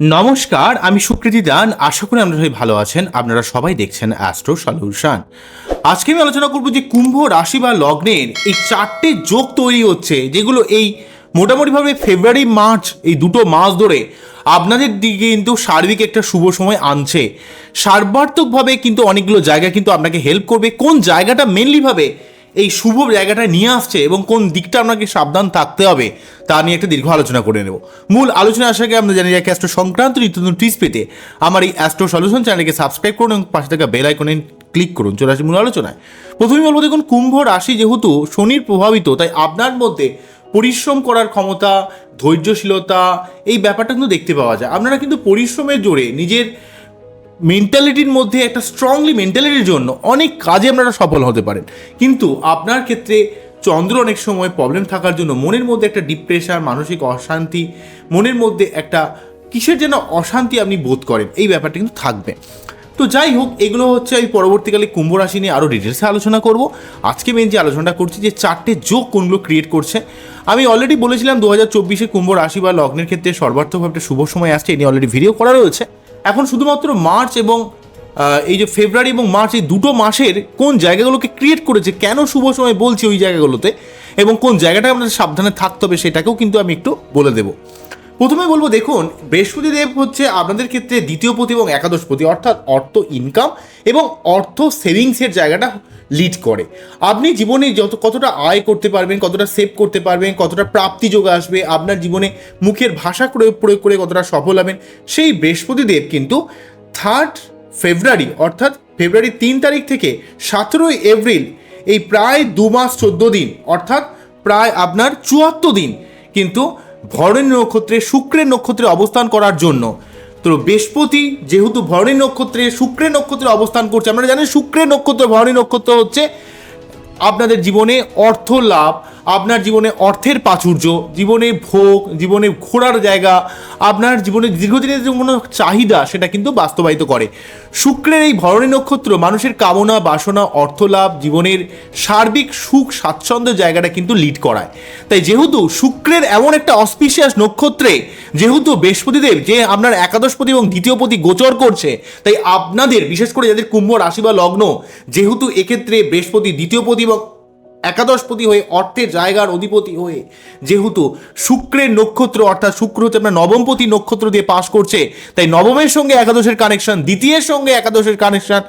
নমস্কার, আমি সুকৃতি দান। আশা করি আপনারা সবাই ভালো আছেন। আপনারা সবাই দেখছেন অ্যাস্ট্রো সলিউশন আজকে আমি আলোচনা করব যে কুম্ভ রাশি বা লগ্নের এই চারটে যোগ তৈরি হচ্ছে, যেগুলো এই মোটামুটিভাবে ফেব্রুয়ারি মার্চ এই দুটো মাস ধরে আপনাদের দিকে কিন্তু সার্বিক একটা শুভ সময় আনছে। সার্বার্থকভাবে কিন্তু অনেকগুলো জায়গা কিন্তু আপনাকে হেল্প করবে। কোন জায়গাটা মেনলিভাবে এই শুভ জায়গাটা নিয়ে আসছে এবং কোন দিকটা আপনাকে সাবধান থাকতে হবে তা নিয়ে একটা দীর্ঘ আলোচনা করে নেব। মূল আলোচনা আসার আগে আমরা জানি রাখি অ্যাস্ট্রো সংক্রান্ত নিত্য নতুন টিপস পেতে আমার এই অ্যাস্ট্রো সলিউশন চ্যানেলকে সাবস্ক্রাইব করুন এবং পাশে থাকা বেল আইকনে ক্লিক করুন। চলে আসি মূল আলোচনায়। প্রথমেই বলব, দেখুন, কুম্ভ রাশি যেহেতু শনির প্রভাবিত, তাই আপনার মধ্যে পরিশ্রম করার ক্ষমতা, ধৈর্যশীলতা, এই ব্যাপারটা কিন্তু দেখতে পাওয়া যায়। আপনারা কিন্তু পরিশ্রমের জোরে নিজের মেন্টালিটির মধ্যে একটা স্ট্রংলি মেন্টালিটির জন্য অনেক কাজে আপনারা সফল হতে পারেন। কিন্তু আপনার ক্ষেত্রে চন্দ্র অনেক সময় প্রবলেম থাকার জন্য মনের মধ্যে একটা ডিপ্রেশন মানসিক অশান্তি, মনের মধ্যে একটা কিসের যেন অশান্তি আপনি বোধ করেন, এই ব্যাপারটা কিন্তু থাকবে। তো যাই হোক, এগুলো হচ্ছে আমি পরবর্তীকালে কুম্ভ রাশি নিয়ে আরও ডিটেলসে আলোচনা করব। আজকে মেন যে আলোচনাটা করছি যে চারটে যোগ কোনগুলো ক্রিয়েট করছে। আমি অলরেডি বলেছিলাম দু হাজার চব্বিশে কুম্ভ রাশি বা লগ্নের ক্ষেত্রে সর্বার্থভাবে একটা শুভ সময় আসছে, এ নিয়ে অলরেডি ভিডিও করা রয়েছে। এখন শুধুমাত্র মার্চ এবং এই যে ফেব্রুয়ারি এবং মার্চ এই দুটো মাসের কোন জায়গাগুলোকে ক্রিয়েট করেছে, কেন শুভ সময় বলছি ওই জায়গাগুলোতে এবং কোন জায়গাটা আমাদের সাবধানে থাকতে হবে সেটাকেও কিন্তু আমি একটু বলে দেবো। প্রথমে বলব, দেখুন বৃহস্পতি দেব হচ্ছে আপনাদের ক্ষেত্রে দ্বিতীয় পতি এবং একাদশ পতি, অর্থাৎ অর্থ ইনকাম এবং অর্থ সেভিংসের জায়গাটা লিড করে। আপনি জীবনে যত, কতটা আয় করতে পারবেন, কতটা সেভ করতে পারবেন, কতটা প্রাপ্তি যোগ আসবে, আপনার জীবনে মুখের ভাষা প্রয়োগ প্রয়োগ করে কতটা সফল হবেন, সেই বৃহস্পতি দেব কিন্তু থার্ড ফেব্রুয়ারি অর্থাৎ ফেব্রুয়ারি তিন তারিখ থেকে সতেরোই এপ্রিল এই প্রায় দু মাস চোদ্দ দিন, অর্থাৎ প্রায় আপনার চুয়াত্তর দিন কিন্তু ভরণী নক্ষত্রে শুক্রের নক্ষত্রে অবস্থান করার জন্য। তো বৃহস্পতি যেহেতু ভরণী নক্ষত্রে শুক্রের নক্ষত্রে অবস্থান করছে, আপনারা জানেন শুক্রের নক্ষত্র, ভরণী নক্ষত্র হচ্ছে আপনাদের জীবনে অর্থ লাভ আপনার জীবনে অর্থের প্রাচুর্য, জীবনে ভোগ, জীবনে ঘোরার জায়গা, আপনার জীবনে দীর্ঘদিনের যে কোনো চাহিদা, সেটা কিন্তু বাস্তবায়িত করে। শুক্রের এই ভরণী নক্ষত্র মানুষের কামনা, বাসনা অর্থ লাভ জীবনের সার্বিক সুখ, স্বাচ্ছন্দ্য জায়গাটা কিন্তু লিড করায়। তাই যেহেতু শুক্রের এমন একটা অস্পিশিয়াস নক্ষত্রে, যেহেতু বৃহস্পতিদেব যে আপনার একাদশপতি এবং দ্বিতীয়পতি গোচর করছে, তাই আপনাদের, বিশেষ করে যাদের কুম্ভ রাশি বা লগ্ন, যেহেতু এক্ষেত্রে বৃহস্পতি, দ্বিতীয়পতি এবং একাদশপতি হয়ে অর্থের জায়গার অধিপতি হয়ে যেহেতু শুক্রের নক্ষত্র, অর্থাৎ শুক্র হচ্ছে আপনার নবমপতি নক্ষত্র দিয়ে পাশ করছে, তাই নবমের সঙ্গে একাদশের কানেকশন দ্বিতীয়ের সঙ্গে একাদশের কানেকশন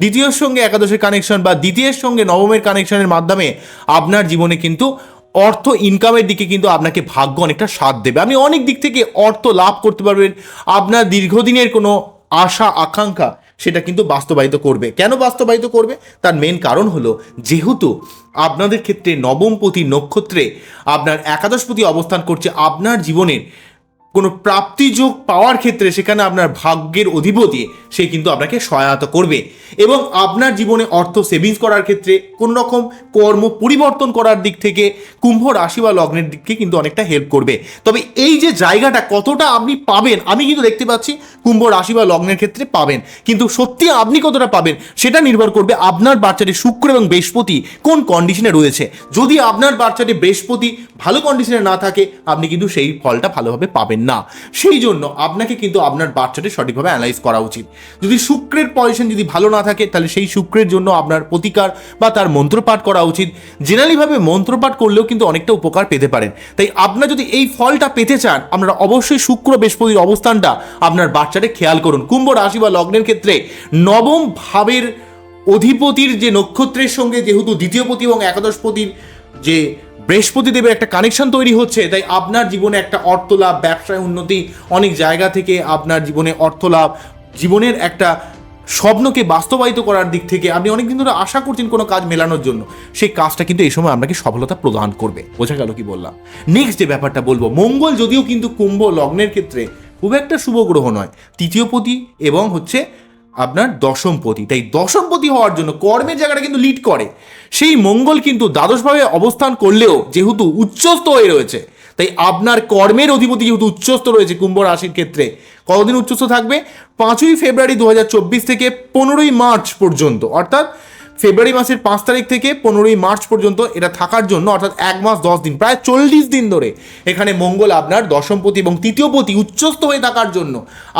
দ্বিতীয়ের সঙ্গে একাদশের কানেকশন বা দ্বিতীয়ের সঙ্গে নবমের কানেকশনের মাধ্যমে আপনার জীবনে কিন্তু অর্থ ইনকামের দিকে কিন্তু আপনাকে ভাগ্য অনেকটা সাথ দেবে। আপনি অনেক দিক থেকে অর্থ লাভ করতে পারবেন। আপনার দীর্ঘদিনের কোনো আশা, আকাঙ্ক্ষা সেটা কিন্তু বাস্তবায়িত করবে। কেন বাস্তবায়িত করবে? তার মেন কারণ হলো, যেহেতু আপনাদের ক্ষেত্রে নবমপতি নক্ষত্রে আপনার একাদশপতি অবস্থান করছে, আপনার জীবনের কোনো প্রাপ্তিযোগ পাওয়ার ক্ষেত্রে সেখানে আপনার ভাগ্যের অধিপতি, সে কিন্তু আপনাকে সহায়তা করবে। এবং আপনার জীবনে অর্থ সেভিংস করার ক্ষেত্রে কোনো রকম কর্ম পরিবর্তন করার দিক থেকে কুম্ভ রাশি বা লগ্নের দিককে কিন্তু অনেকটা হেল্প করবে। তবে এই যে জায়গাটা কতটা আপনি পাবেন, আমি কিন্তু দেখতে পাচ্ছি কুম্ভ রাশি বা লগ্নের ক্ষেত্রে পাবেন। কিন্তু সত্যি আপনি কতটা পাবেন, সেটা নির্ভর করবে আপনার বাচ্চাটি শুক্র এবং বৃহস্পতি কোন কন্ডিশনে রয়েছে। যদি আপনার বাচ্চাটি বৃহস্পতি ভালো কন্ডিশনে না থাকে, আপনি কিন্তু সেই ফলটা ভালোভাবে পাবেন না। সেই জন্য আপনাকে কিন্তু আপনার বাচ্চাটি সঠিকভাবে অ্যানালাইজ করা উচিত। যদি শুক্রের পজিশন যদি ভালো না থাকে, তাহলে সেই শুক্রের জন্য আপনার প্রতিকার বা তার মন্ত্রপাঠ করা উচিত। জেনারেলিভাবে মন্ত্রপাঠ করলেও কিন্তু অনেকটা উপকার পেতে পারেন। তাই আপনার যদি এই ফলটা পেতে চান, আপনারা অবশ্যই শুক্র বৃহস্পতির অবস্থানটা আপনার বাচ্চাটা খেয়াল করুন। কুম্ভ রাশি বা লগ্নের ক্ষেত্রে নবম ভাবের অধিপতির যে নক্ষত্রের সঙ্গে যেহেতু দ্বিতীয়পতি এবং একাদশপতির যে বৃহস্পতি দেবের একটা কানেকশন তৈরি হচ্ছে, তাই আপনার জীবনে একটা অর্থ লাভ ব্যবসায় উন্নতি, অনেক জায়গা থেকে আপনার জীবনে অর্থ লাভ জীবনের একটা স্বপ্নকে বাস্তবায়িত করার দিক থেকে আপনি অনেকদিন ধরে আশা করছেন কোনো কাজ মেলানোর জন্য। সেই কাজটা কিন্তু এই সময় আপনাকে সফলতা প্রদান করবে। বোঝা গেল কি বললাম? নেক্সট যে ব্যাপারটা বলব, মঙ্গল যদিও কিন্তু কুম্ভ লগ্নের ক্ষেত্রে খুব একটা শুভ গ্রহ নয়, তৃতীয় পতি এবং হচ্ছে আপনার দশমপতি তাই দশমপতি হওয়ার জন্য কর্মের জায়গাটা কিন্তু লিড করে। সেই মঙ্গল কিন্তু দ্বাদশভাবে অবস্থান করলেও যেহেতু উচ্চস্থ হয়ে রয়েছে, তাই আপনার কর্মের অধিপতি যেহেতু উচ্চস্থ রয়েছে কুম্ভ রাশির ক্ষেত্রে, কতদিন উচ্চস্থ থাকবে? পাঁচই ফেব্রুয়ারি দু হাজার চব্বিশ থেকে পনেরোই মার্চ পর্যন্ত, অর্থাৎ ফেব্রুয়ারি মাসের পাঁচ তারিখ থেকে পনেরোই মার্চ পর্যন্ত এটা থাকার জন্য, অর্থাৎ এক মাস, দশ দিন, প্রায় চল্লিশ দিন ধরে এখানে মঙ্গল আপনার দশমপতি এবং তৃতীয়পতি উচ্চস্থ হয়ে থাকার জন্য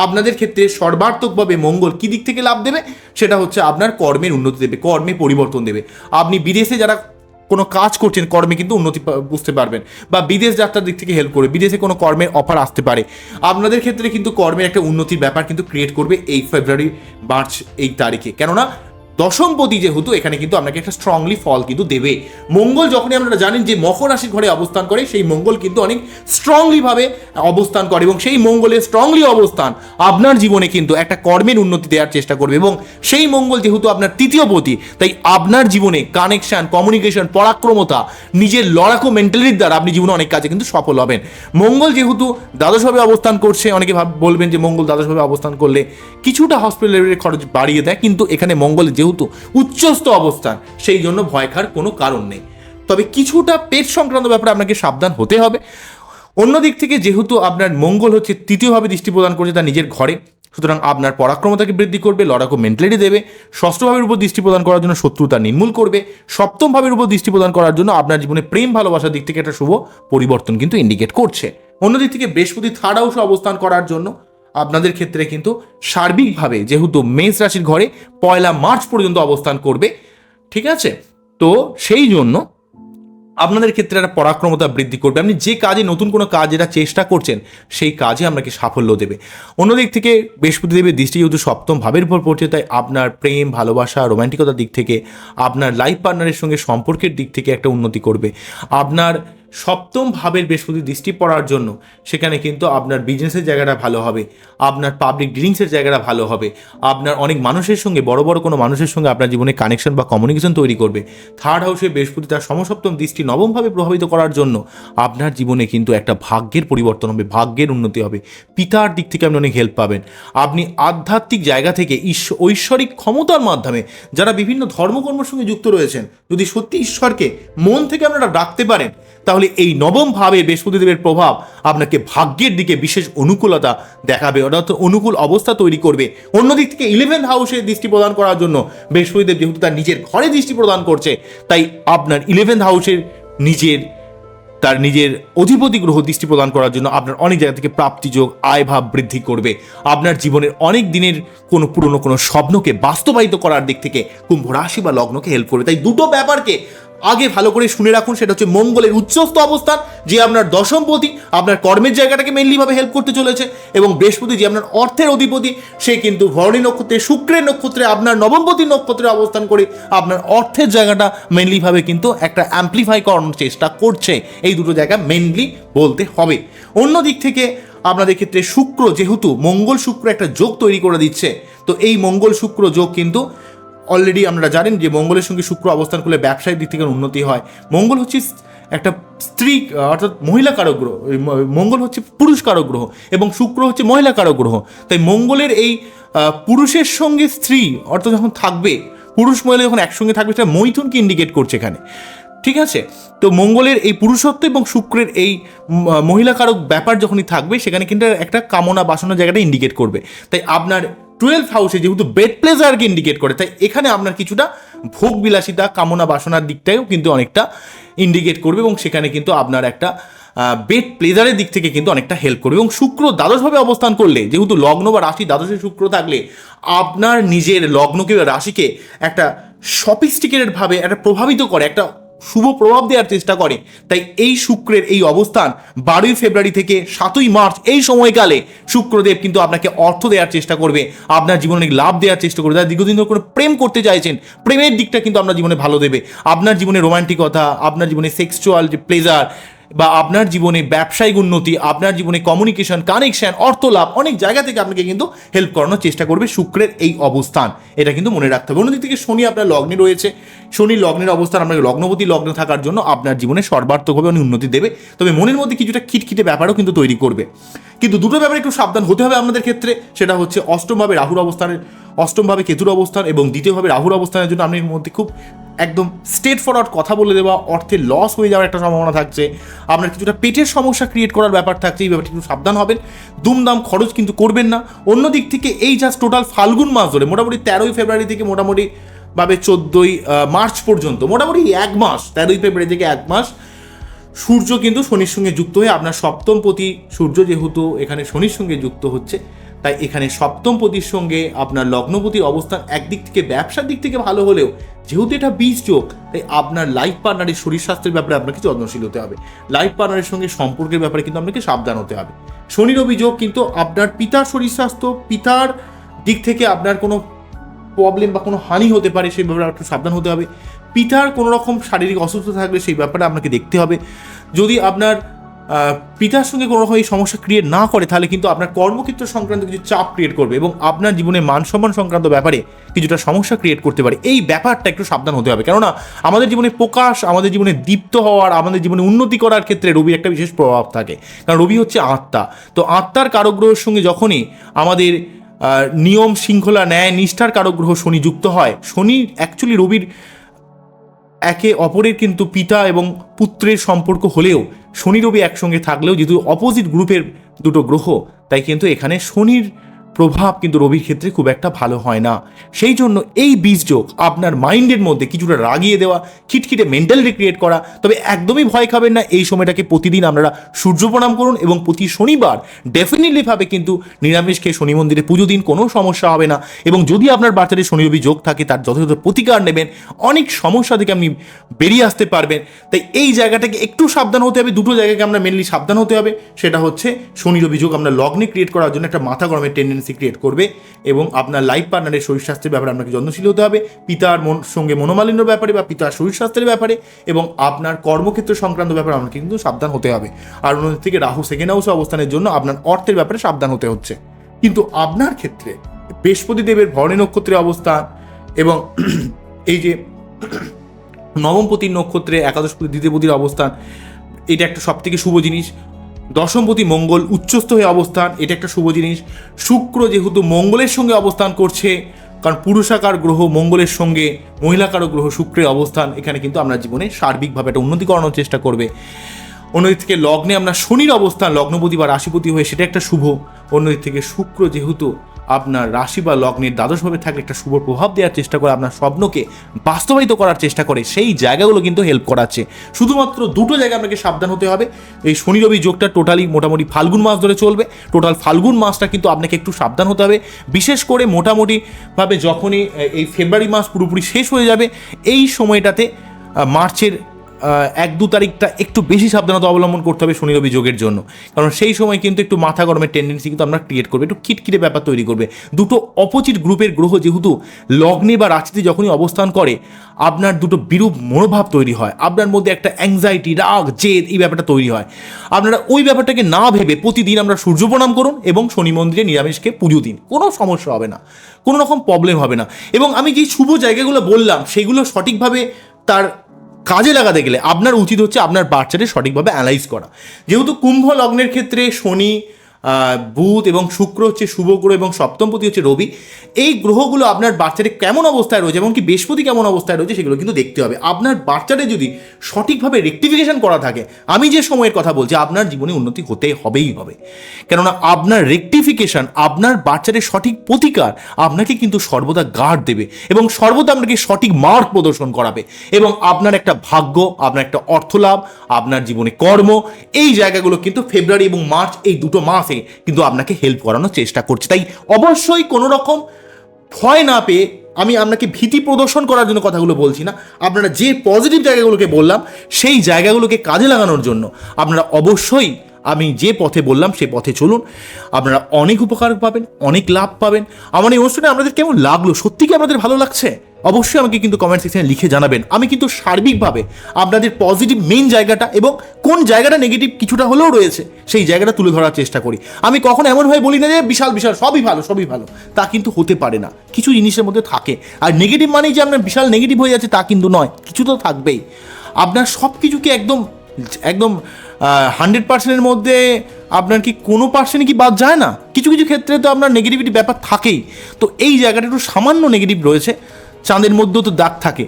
আপনাদের ক্ষেত্রে সর্বার্থকভাবে মঙ্গল কী দিক থেকে লাভ দেবে? সেটা হচ্ছে আপনার কর্মের উন্নতি দেবে, কর্মে পরিবর্তন দেবে। আপনি বিদেশে যারা কোনো কাজ করছেন, কর্মে কিন্তু উন্নতি বুঝতে পারবেন বা বিদেশ যাত্রার দিক থেকে হেল্প করবে বিদেশে কোনো কর্মের অফার আসতে পারে। আপনাদের ক্ষেত্রে কিন্তু কর্মের একটা উন্নতির ব্যাপার কিন্তু ক্রিয়েট করবে এই ফেব্রুয়ারি, মার্চ এই তারিখে। কেননা দশমপতি যেহেতু, এখানে কিন্তু আপনাকে একটা স্ট্রংলি ফল কিন্তু দেবে। মঙ্গল যখনই আপনারা জানেন যে মকর রাশির ঘরে অবস্থান করে, সেই মঙ্গল কিন্তু অনেক স্ট্রংলিভাবে অবস্থান করে এবং সেই মঙ্গলের স্ট্রংলি অবস্থান আপনার জীবনে কিন্তু একটা কর্মের উন্নতি দেওয়ার চেষ্টা করবে এবং সেই মঙ্গল যেহেতু আপনার তৃতীয় পতি তাই আপনার জীবনে কানেকশন কমিউনিকেশন পরাক্রমতা, নিজের লড়াকু মেন্টালিটির দ্বারা আপনি জীবনে অনেক কাজে কিন্তু সফল হবেন। মঙ্গল যেহেতু দ্বাদশভাবে অবস্থান করছে, অনেকে ভাব, বলবেন যে মঙ্গল দ্বাদশভাবে অবস্থান করলে কিছুটা হসপিটালের খরচ বাড়িয়ে দেয়, কিন্তু এখানে মঙ্গল যেহেতু উচ্চস্থ অবস্থান, সেই জন্য ভয় খাওয়ার কোনো কারণ নেই। তবে কিছুটা পেট সংক্রান্ত ব্যাপারে আপনাকে সাবধান হতে হবে। অন্যদিক থেকে যেহেতু আপনার মঙ্গল হচ্ছে তৃতীয়ভাবে দৃষ্টি প্রদান করছে তার নিজের ঘরে, সুতরাং আপনার পরাক্রমতাকে বৃদ্ধি করবে, লড়াকু মেন্টালিটি দেবে ষষ্ঠ ভাবের উপর দৃষ্টি প্রদান করার জন্য শত্রুতা নির্মূল করবে সপ্তম ভাবের উপর দৃষ্টি প্রদান করার জন্য আপনার জীবনে প্রেম, ভালোবাসার দিক থেকে একটা শুভ পরিবর্তন কিন্তু ইন্ডিকেট করছে। অন্যদিক থেকে বৃহস্পতি থার্ড হাউসে অবস্থান করার জন্য আপনাদের ক্ষেত্রে কিন্তু সার্বিকভাবে যেহেতু মেষ রাশির ঘরে পয়লা মার্চ পর্যন্ত অবস্থান করবে, ঠিক আছে? তো সেই জন্য আপনাদের ক্ষেত্রে একটা পরাক্রমতা বৃদ্ধি করবে। আপনি যে কাজে, নতুন কোনো কাজ যেটা চেষ্টা করছেন, সেই কাজে আপনাকে সাফল্য দেবে। অন্যদিক থেকে বৃহস্পতি দেবের দৃষ্টি যেহেতু সপ্তম ভাবের উপর পড়ছে, তাই আপনার প্রেম, ভালোবাসা, রোমান্টিকতার দিক থেকে আপনার লাইফ পার্টনারের সঙ্গে সম্পর্কের দিক থেকে একটা উন্নতি করবে। আপনার সপ্তম ভাবের বৃহস্পতি দৃষ্টি পড়ার জন্য। সেখানে কিন্তু আপনার বিজনেসের জায়গাটা ভালো হবে, আপনার পাবলিক ডিলিংসের জায়গাটা ভালো হবে, আপনার অনেক মানুষের সঙ্গে, বড় বড় কোনো মানুষের সঙ্গে আপনার জীবনে কানেকশন বা কমিউনিকেশন তৈরি করবে। থার্ড হাউসে বৃহস্পতি তার সমসপ্তম দৃষ্টি নবমভাবে প্রভাবিত করার জন্য আপনার জীবনে কিন্তু একটা ভাগ্যের পরিবর্তন হবে, ভাগ্যের উন্নতি হবে। পিতার দিক থেকে আপনি অনেক হেল্প পাবেন। আপনি আধ্যাত্মিক জায়গা থেকে ঐশ্বরিক ক্ষমতার মাধ্যমে যারা বিভিন্ন ধর্মকর্মের সঙ্গে যুক্ত রয়েছেন, যদি সত্যি ঈশ্বরকে মন থেকে আপনারা ডাকতে পারেন তাহলে এই নবম ভাবে বৃহস্পতিদেবের প্রভাব আপনাকে ভাগ্যের দিকে বিশেষ অনুকূলতা দেখাবে। অর্থাৎ অনুকূল অবস্থা তৈরি করবে। অন্যদিক থেকে ইলেভেন্থ হাউসে দৃষ্টি প্রদান করার জন্য বৃহস্পতিদেব যেহেতু তার নিজের ঘরে দৃষ্টি প্রদান করছে, তাই আপনার ইলেভেন্থ হাউসের নিজের, তার নিজের অধিপতি গ্রহ দৃষ্টি প্রদান করার জন্য আপনার অনেক জায়গা থেকে প্রাপ্তিযোগ আয় ভাব বৃদ্ধি করবে। আপনার জীবনের অনেক দিনের কোনো পুরনো কোনো স্বপ্নকে বাস্তবায়িত করার দিক থেকে কুম্ভ রাশি বা লগ্নকে হেল্প করবে। তাই দুটো ব্যাপারকে আগে ভালো করে শুনে রাখুন, সেটা হচ্ছে মঙ্গলের উচ্চস্থ অবস্থান, যে আপনার দশমপতি আপনার কর্মের জায়গাটাকে মেনলিভাবে হেল্প করতে চলেছে, এবং বৃহস্পতি যে আপনার অর্থের অধিপতি, সে কিন্তু ভরণী নক্ষত্রে, শুক্রের নক্ষত্রে, আপনার নবমপতি নক্ষত্রে অবস্থান করে আপনার অর্থের জায়গাটা মেনলিভাবে কিন্তু একটা অ্যাম্পলিফাই করানোর চেষ্টা করছে। এই দুটো জায়গা মেনলি বলতে হবে। অন্য দিক থেকে আপনাদের ক্ষেত্রে শুক্র যেহেতু মঙ্গল শুক্র একটা যোগ তৈরি করে দিচ্ছে, তো এই মঙ্গল শুক্র যোগ কিন্তু অলরেডি আমরা জানেন যে মঙ্গলের সঙ্গে শুক্র অবস্থান করলে ব্যবসায়িক দিক থেকে উন্নতি হয়। মঙ্গল হচ্ছে একটা স্ত্রী অর্থাৎ মহিলা কারক গ্রহ মঙ্গল হচ্ছে পুরুষ কারক গ্রহ এবং শুক্র হচ্ছে মহিলা কারক গ্রহ তাই মঙ্গলের এই পুরুষের সঙ্গে স্ত্রী অর্থাৎ যখন থাকবে পুরুষ মহিলা যখন একসঙ্গে থাকবে সেটা মৈথুনকে ইন্ডিকেট করছে এখানে। ঠিক আছে? তো মঙ্গলের এই পুরুষত্ব এবং শুক্রের এই উম, আহ, মহিলাকারক ব্যাপার যখনই থাকবে সেখানে কিন্তু একটা কামনা বাসনার জায়গাটা ইন্ডিকেট করবে। তাই আপনার টুয়েলভ হাউসে যেহেতু বেড প্লেজারকে ইন্ডিকেট করে, তাই এখানে আপনার কিছুটা ভোগ বিলাসিতা কামনা বাসনার দিকটাও কিন্তু অনেকটা ইন্ডিকেট করবে এবং সেখানে কিন্তু আপনার একটা বেড প্লেজারের দিক থেকে কিন্তু অনেকটা হেল্প করবে এবং শুক্র দ্বাদশভাবে অবস্থান করলে, যেহেতু লগ্ন বা রাশি দ্বাদশে শুক্র থাকলে, আপনার নিজের লগ্নকে রাশিকে একটা সফিস্টিকেটেড ভাবে, একটা প্রভাবিত করে, একটা শুভ প্রভাব দেওয়ার চেষ্টা করে। তাই এই শুক্রের এই অবস্থান বারোই ফেব্রুয়ারি থেকে সাতই মার্চ এই সময়কালে শুক্রদেব কিন্তু আপনাকে অর্থ দেওয়ার চেষ্টা করবে, আপনার জীবনে লাভ দেওয়ার চেষ্টা করবে। যারা দীর্ঘদিন ধরে কোনো প্রেম করতে চাইছেন, প্রেমের দিকটা কিন্তু আপনার জীবনে ভালো দেবে। আপনার জীবনে রোমান্টিকতা আপনার জীবনে সেক্সুয়াল যে প্লেজার বা আপনার জীবনে ব্যবসায়িক উন্নতি, আপনার জীবনে কমিউনিকেশন কানেকশন অর্থ লাভ অনেক জায়গা থেকে আপনাকে কিন্তু হেল্প করানোর চেষ্টা করবে শুক্রের এই অবস্থান। এটা কিন্তু মনে রাখতে হবে। অন্যদিক থেকে শনি আপনার লগ্নে রয়েছে। শনি লগ্নের অবস্থান আপনাকে লগ্নপতি লগ্ন থাকার জন্য আপনার জীবনে সর্বার্থকভাবে অনেক উন্নতি দেবে। তবে মনের মধ্যে কিছুটা খিটখিটে ব্যাপারও কিন্তু তৈরি করবে। কিন্তু দুটো ব্যাপারে একটু সাবধান হতে হবে আপনাদের ক্ষেত্রে। সেটা হচ্ছে অষ্টমভাবে রাহুর অবস্থানের, অষ্টমভাবে কেতুর অবস্থান এবং দ্বিতীয়ভাবে রাহুর অবস্থানের জন্য আপনার মধ্যে খুব একদম স্ট্রেট ফরওয়ার্ড কথা বলে দেওয়া, অর্থে লস হয়ে যাওয়ার একটা সম্ভাবনা থাকছে। আপনার কিছুটা পেটের সমস্যা ক্রিয়েট করার ব্যাপার থাকছে, এই ব্যাপারটা একটু সাবধান হবেন। দুমদাম খরচ কিন্তু করবেন না। অন্য দিক থেকে এই জাস্ট টোটাল ফাল্গুন মাস ধরে, মোটামুটি তেরোই ফেব্রুয়ারি থেকে মোটামুটি ভাবে চোদ্দোই মার্চ পর্যন্ত, মোটামুটি এক মাস, তেরোই ফেব্রুয়ারি থেকে এক মাস, সূর্য কিন্তু শনির সঙ্গে যুক্ত হয়ে আপনার সপ্তমপতি সূর্য যেহেতু এখানে শনির সঙ্গে যুক্ত হচ্ছে তাই এখানে সপ্তমপতির সঙ্গে আপনার লগ্নপতির অবস্থান একদিক থেকে, ব্যবসার দিক থেকে ভালো হলেও যেহেতু এটা বীজ যোগ তাই আপনার লাইফ পার্টনারের শরীর স্বাস্থ্যের ব্যাপারে আপনাকে যত্নশীল হতে হবে। লাইফ পার্টনারের সঙ্গে সম্পর্কের ব্যাপারে কিন্তু আপনাকে সাবধান হতে হবে। শনির অভিযোগ কিন্তু আপনার পিতার শরীর স্বাস্থ্য, পিতার দিক থেকে আপনার কোনো প্রবলেম বা কোনো হানি হতে পারে সেই ব্যাপারে একটু সাবধান হতে হবে। পিতার কোনো রকম শারীরিক অসুস্থ থাকলে সেই ব্যাপারে আপনাকে দেখতে হবে। যদি আপনার পিতার সঙ্গে কোনো রকম এই সমস্যা ক্রিয়েট না করে, তাহলে কিন্তু আপনার কর্মক্ষেত্র সংক্রান্ত কিছু চাপ ক্রিয়েট করবে এবং আপনার জীবনে মান সম্মান সংক্রান্ত ব্যাপারে কিছুটা সমস্যা ক্রিয়েট করতে পারে। এই ব্যাপারটা একটু সাবধান হতে হবে। কেননা আমাদের জীবনে প্রকাশ, আমাদের জীবনে দীপ্ত হওয়ার, আমাদের জীবনে উন্নতি করার ক্ষেত্রে রবির একটা বিশেষ প্রভাব থাকে। কারণ রবি হচ্ছে আত্মা। তো আত্মার কারগ্রহের সঙ্গে যখনই আমাদের নিয়ম শৃঙ্খলা, ন্যায়, নিষ্ঠার কারক গ্রহ শনি যুক্ত হয়, শনি অ্যাকচুয়ালি রবির একে অপরের কিন্তু পিতা এবং পুত্রের সম্পর্ক হলেও শনি রবি একসঙ্গে থাকলেও যেহেতু অপোজিট গ্রুপের দুটো গ্রহ তাই কিন্তু এখানে শনির প্রভাব কিন্তু রবির ক্ষেত্রে খুব একটা ভালো হয় না। সেই জন্য এই বীজযোগ আপনার মাইন্ডের মধ্যে কিছুটা রাগিয়ে দেওয়া, খিটখিটে মেন্টালিটি ক্রিয়েট করা, তবে একদমই ভয় খাবেন না। এই সময়টাকে প্রতিদিন আপনারা সূর্য প্রণাম করুন এবং প্রতি শনিবার ডেফিনেটলিভাবে কিন্তু নিরামিষ খেয়ে শনি মন্দিরে পুজো দিন, কোনো সমস্যা হবে না। এবং যদি আপনার বাচ্চাদের শনি রবি যোগ থাকে, তার যথাযথ প্রতিকার নেবেন। অনেক সমস্যা থেকে আপনি বেরিয়ে আসতে পারবেন। তাই এই জায়গাটাকে একটু সাবধান হতে হবে। দুটো জায়গাকে আমরা মেনলি সাবধান হতে হবে। সেটা হচ্ছে শনি রবি যোগ আমরা লগ্নে ক্রিয়েট করার জন্য একটা মাথা গরমের টেন্ডেন্সি ক্রিয়েট করবে এবং আপনার লাইফ পার্টনারের শরীর স্বাস্থ্যের ব্যাপারে আপনাকে যত্নশীল হতে হবে, পিতার মন সঙ্গে মনোমালিন্যর ব্যাপারে বা পিতার শরীর স্বাস্থ্যের ব্যাপারে এবং আপনার কর্মক্ষেত্র সংক্রান্ত ব্যাপারে আপনাকে কিন্তু সাবধান হতে হবে। আর অন্য থেকে রাহু সেকেন্ড হাউসে অবস্থানের জন্য আপনার অর্থের ব্যাপারে সাবধান হতে হচ্ছে। কিন্তু আপনার ক্ষেত্রে বৃহস্পতি দেবের ভরণী নক্ষত্রের অবস্থান এবং এই যে নবমপতির নক্ষত্রে একাদশপতি দ্বিতীয়পতির অবস্থান, এটা একটা সব থেকে শুভ জিনিস। দশমপতি মঙ্গল উচ্চস্থ হয়ে অবস্থান, এটা একটা শুভ জিনিস। শুক্র যেহেতু মঙ্গলের সঙ্গে অবস্থান করছে, কারণ পুরুষাকার গ্রহ মঙ্গলের সঙ্গে মহিলাকার গ্রহ শুক্রের অবস্থান, এখানে কিন্তু আমরা জীবনে সার্বিকভাবে একটা উন্নতি করানোর চেষ্টা করবে। অন্যদিক থেকে লগ্নে আমরা শনির অবস্থান, লগ্নপতি বা রাশিপতি হয়ে সেটা একটা শুভ। অন্যদিক থেকে শুক্র যেহেতু আপনার রাশি বা লগ্নের দ্বাদশভাবে থাকলে একটা শুভ প্রভাব দেওয়ার চেষ্টা করে, আপনার স্বপ্নকে বাস্তবায়িত করার চেষ্টা করে, সেই জায়গাগুলো কিন্তু হেল্প করাচ্ছে। শুধুমাত্র দুটো জায়গায় আপনাকে সাবধান হতে হবে। এই শনি রবি যোগটা টোটালি মোটামুটি ফাল্গুন মাস ধরে চলবে। টোটাল ফাল্গুন মাসটা কিন্তু আপনাকে একটু সাবধান হতে হবে। বিশেষ করে মোটামুটিভাবে যখনই এই ফেব্রুয়ারি মাস পুরোপুরি শেষ হয়ে যাবে, এই সময়টাতে মার্চের এক দু তারিখটা একটু বেশি সাবধানতা অবলম্বন করতে হবে শনি রবি যোগের জন্য। কারণ সেই সময় কিন্তু একটু মাথা গরমের টেন্ডেন্সি কিন্তু আমরা ক্রিয়েট করবে, একটু খিটখিটে ব্যাপার তৈরি করবে। দুটো অপোজিট গ্রুপের গ্রহ যেহেতু লগ্নে বা রাশিতে যখনই অবস্থান করে, আপনার দুটো বিরূপ মনোভাব তৈরি হয়। আপনার মধ্যে একটা অ্যাংজাইটি রাগ, জেদ এই ব্যাপারটা তৈরি হয়। আপনারা ওই ব্যাপারটাকে না ভেবে প্রতিদিন আমরা সূর্য প্রণাম করুন এবং শনি মন্দিরে নিরামিষকে পুজো দিন। কোনো সমস্যা হবে না। কোনো রকম প্রবলেম হবে না। এবং আমি যেই শুভ জায়গাগুলো বললাম, সেগুলো সঠিকভাবে তার কাজে লাগাতে গেলে আপনার উচিত হচ্ছে আপনার বাচ্চাটি সঠিকভাবে অ্যানালাইজ করা। যেহেতু কুম্ভ লগ্নের ক্ষেত্রে শনি বুধ এবং শুক্র হচ্ছে শুভ গ্রহ এবং সপ্তমপতি হচ্ছে রবি। এই গ্রহগুলো আপনার বাচ্চাদের কেমন অবস্থায় রয়েছে এমনকি বৃহস্পতি কেমন অবস্থায় রয়েছে সেগুলো কিন্তু দেখতে হবে। আপনার বাচ্চাদের যদি সঠিকভাবে রেক্টিফিকেশন করা থাকে, আমি যে সময়ের কথা বলছি, আপনার জীবনে উন্নতি হতে হবেই হবে। কেননা আপনার রেক্টিফিকেশন আপনার বাচ্চাদের সঠিক প্রতিকার আপনাকে কিন্তু সর্বদা গার্ড দেবে এবং সর্বদা আপনাকে সঠিক মার্ক প্রদর্শন করাবে এবং আপনার একটা ভাগ্য, আপনার একটা অর্থলাভ, আপনার জীবনে কর্ম, এই জায়গাগুলো কিন্তু ফেব্রুয়ারি এবং মার্চ এই দুটো মাসে কিন্তু আপনাকে হেল্প করানোর চেষ্টা করছে। তাই অবশ্যই কোনো রকম ভয় না পেয়ে আমি আপনাকে ভীতি প্রদর্শন করার জন্য কথাগুলো বলছি না। আপনারা যে পজিটিভ জায়গাগুলোকে বললাম, সেই জায়গাগুলোকে কাজে লাগানোর জন্য আপনারা অবশ্যই আমি যে পথে বললাম, সে পথে চলুন। আপনারা অনেক উপকার পাবেন, অনেক লাভ পাবেন। আমার এই অনুষ্ঠানে আপনাদের কেমন লাগল? সত্যি কি আপনাদের ভালো লাগছে? অবশ্যই আমাকে কিন্তু কমেন্ট সেকশনে লিখে জানাবেন। আমি কিন্তু সার্বিকভাবে আপনাদের পজিটিভ মেইন জায়গাটা এবং কোন জায়গাটা নেগেটিভ কিছুটা হলেও রয়েছে, সেই জায়গাটা তুলে ধরার চেষ্টা করি। আমি কখনো এমনভাবে বলি না যে বিশাল বিশাল, সবই ভালো সবই ভালো। তা কিন্তু হতে পারে না। কিছু জিনিসের মধ্যে থাকে। আর নেগেটিভ মানেই যে আপনার বিশাল নেগেটিভ হয়ে যাচ্ছে তা কিন্তু নয়। কিছু তো থাকবেই। আপনার সব কিছুকে একদম একদম হান্ড্রেড পার্সেন্টের মধ্যে আপনার কি কোনো পার্সেন্ট কি বাদ যায় না? কিছু কিছু ক্ষেত্রে তো আপনার নেগেটিভিটি ব্যাপার থাকেই। তো এই জায়গাটা একটু সামান্য নেগেটিভ রয়েছে। চাঁদের মধ্যেও তো দাগ থাকে।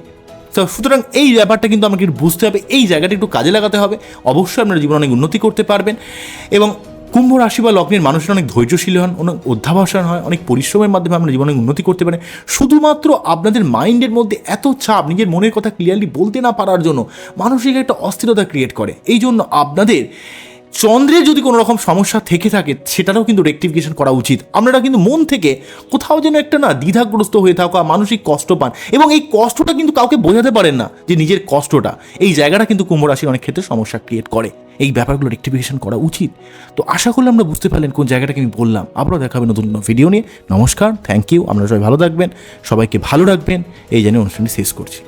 তো সুতরাং এই ব্যাপারটা কিন্তু আমাকে বুঝতে হবে, এই জায়গাটা একটু কাজে লাগাতে হবে। অবশ্যই আপনার জীবনে অনেক উন্নতি করতে পারবেন এবং কুম্ভ রাশি বা লগ্নের মানুষের অনেক ধৈর্যশীল হন, অনেক অধ্যাবসান হয়, অনেক পরিশ্রমের মাধ্যমে আমরা জীবনে উন্নতি করতে পারেন। শুধুমাত্র আপনাদের মাইন্ডের মধ্যে এত চাপ, নিজের মনের কথা ক্লিয়ারলি বলতে না পারার জন্য মানসিক একটা অস্থিরতা ক্রিয়েট করে। এই জন্য আপনাদের চন্দ্রের যদি কোনো রকম সমস্যা থেকে থাকে, সেটারও কিন্তু রেকটিফিকেশন করা উচিত। আপনারা কিন্তু মন থেকে কোথাও যেন একটা না দ্বিধাগ্রস্ত হয়ে থাকা, মানসিক কষ্ট পান এবং এই কষ্টটা কিন্তু কাউকে বোঝাতে পারেন না যে নিজের কষ্টটা। এই জায়গাটা কিন্তু কুম্ভ রাশির অনেক ক্ষেত্রে সমস্যা ক্রিয়েট করে। এই ব্যাপারগুলো রেকটিফিকেশন করা উচিত। তো আশা করলে আমরা বুঝতে পারলেন কোন জায়গাটাকে আমি বললাম। আবারও দেখা হবে নতুন ভিডিও নিয়ে। নমস্কার থ্যাংক ইউ আপনারা সবাই ভালো থাকবেন, সবাইকে ভালো রাখবেন। এই জানিয়ে অনুষ্ঠানটি শেষ করছি।